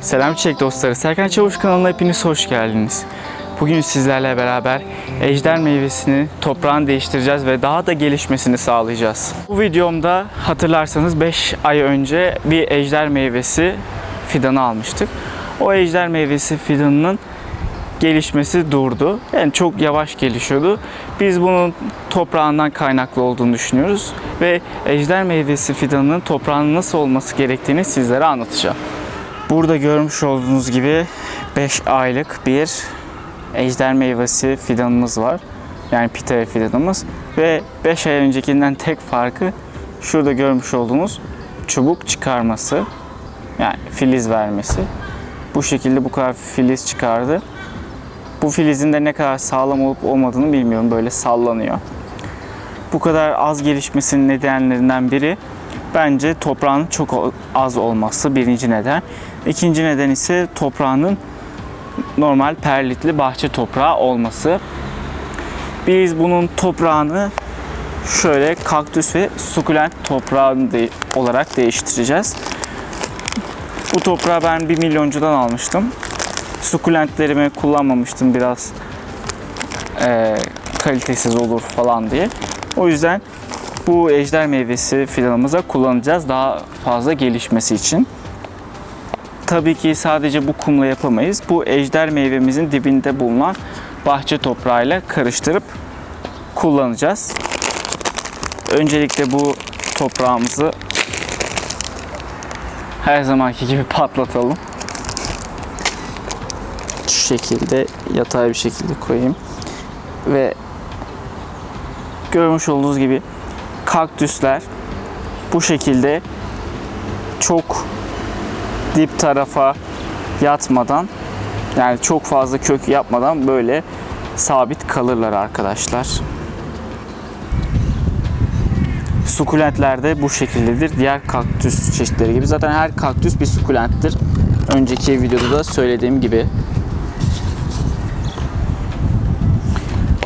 Selam çiçek dostları. Serkan Çavuş kanalına hepiniz hoş geldiniz. Bugün sizlerle beraber ejder meyvesini toprağını değiştireceğiz ve daha da gelişmesini sağlayacağız. Bu videomda hatırlarsanız 5 ay önce bir ejder meyvesi fidanı almıştık. O ejder meyvesi fidanının gelişmesi durdu. Yani çok yavaş gelişiyordu. Biz bunun toprağından kaynaklı olduğunu düşünüyoruz ve ejder meyvesi fidanının toprağının nasıl olması gerektiğini sizlere anlatacağım. Burada görmüş olduğunuz gibi 5 aylık bir ejder meyvesi fidanımız var. Yani pitaya fidanımız ve 5 ay öncekinden tek farkı şurada görmüş olduğunuz çubuk çıkarması. Yani filiz vermesi. Bu şekilde bu kadar filiz çıkardı. Bu filizin de ne kadar sağlam olup olmadığını bilmiyorum. Böyle sallanıyor. Bu kadar az gelişmesinin nedenlerinden biri bence toprağın çok az olması birinci neden. İkinci neden ise toprağının normal perlitli bahçe toprağı olması. Biz bunun toprağını şöyle kaktüs ve sukulent toprağı de- olarak değiştireceğiz. Bu toprağı ben 1 milyoncudan almıştım. Sukulentlerimi kullanmamıştım biraz eee, kalitesiz olur falan diye. O yüzden bu ejder meyvesi fidanımıza kullanacağız daha fazla gelişmesi için. Tabii ki sadece bu kumla yapamayız. Bu ejder meyvemizin dibinde bulunan bahçe toprağıyla karıştırıp kullanacağız. Öncelikle bu toprağımızı her zamanki gibi patlatalım. Şu şekilde yatay bir şekilde koyayım. Ve görmüş olduğunuz gibi kaktüsler bu şekilde çok dip tarafa yatmadan yani çok fazla kök yapmadan böyle sabit kalırlar arkadaşlar. Sukulentler de bu şekildedir. Diğer kaktüs çeşitleri gibi. Zaten her kaktüs bir sukulenttir. Önceki videoda da söylediğim gibi.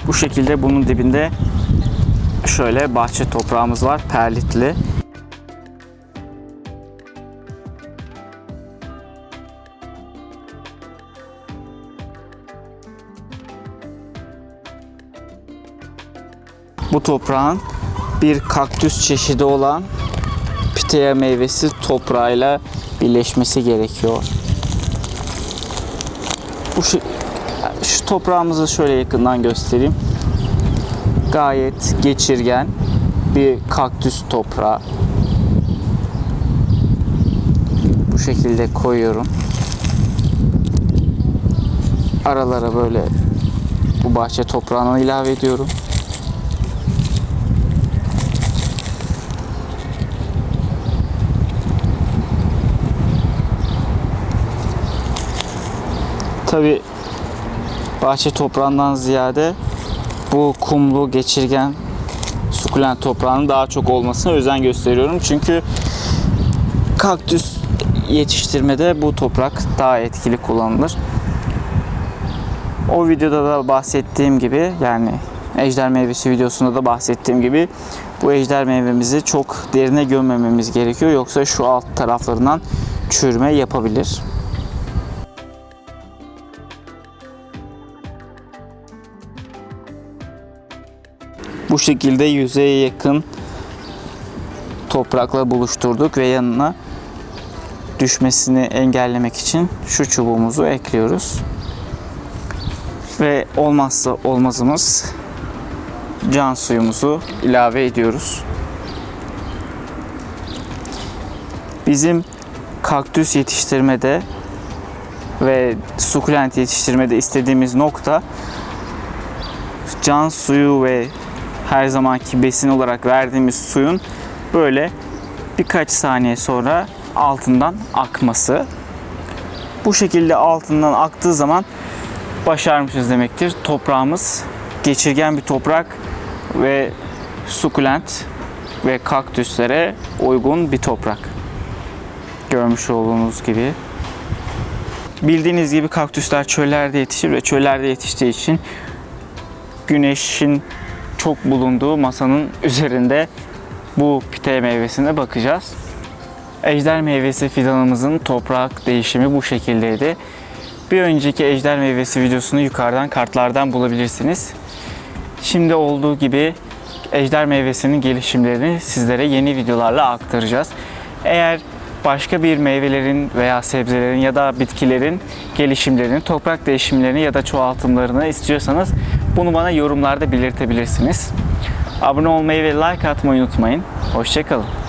Bu şekilde bunun dibinde şöyle bahçe toprağımız var. Perlitli. Bu toprağın bir kaktüs çeşidi olan pitea meyvesi toprağıyla birleşmesi gerekiyor. Bu şu, şu toprağımızı şöyle yakından göstereyim. Gayet geçirgen bir kaktüs toprağı. Bu şekilde koyuyorum. Aralara böyle bu bahçe toprağını ilave ediyorum. Tabi bahçe toprağından ziyade bu kumlu geçirgen sukulent toprağının daha çok olmasına özen gösteriyorum. Çünkü kaktüs yetiştirmede bu toprak daha etkili kullanılır. O videoda da bahsettiğim gibi yani ejder meyvesi videosunda da bahsettiğim gibi bu ejder meyvemizi çok derine gömmememiz gerekiyor. Yoksa şu alt taraflarından çürüme yapabilir. Bu şekilde yüzeye yakın toprakla buluşturduk ve yanına düşmesini engellemek için şu çubuğumuzu ekliyoruz. Ve olmazsa olmazımız can suyumuzu ilave ediyoruz. Bizim kaktüs yetiştirmede ve sukulent yetiştirmede istediğimiz nokta can suyu ve her zamanki besin olarak verdiğimiz suyun böyle birkaç saniye sonra altından akması. Bu şekilde altından aktığı zaman başarmışız demektir. Toprağımız geçirgen bir toprak ve sukulent ve kaktüslere uygun bir toprak. Görmüş olduğunuz gibi. Bildiğiniz gibi kaktüsler çöllerde yetişir ve çöllerde yetiştiği için güneşin çok bulunduğu masanın üzerinde bu pite meyvesine bakacağız. Ejder meyvesi fidanımızın toprak değişimi bu şekildeydi. Bir önceki ejder meyvesi videosunu yukarıdan kartlardan bulabilirsiniz. Şimdi olduğu gibi ejder meyvesinin gelişimlerini sizlere yeni videolarla aktaracağız. Eğer başka bir meyvelerin veya sebzelerin ya da bitkilerin gelişimlerini, toprak değişimlerini ya da çoğaltımlarını istiyorsanız bunu bana yorumlarda belirtebilirsiniz. Abone olmayı ve like atmayı unutmayın. Hoşçakalın.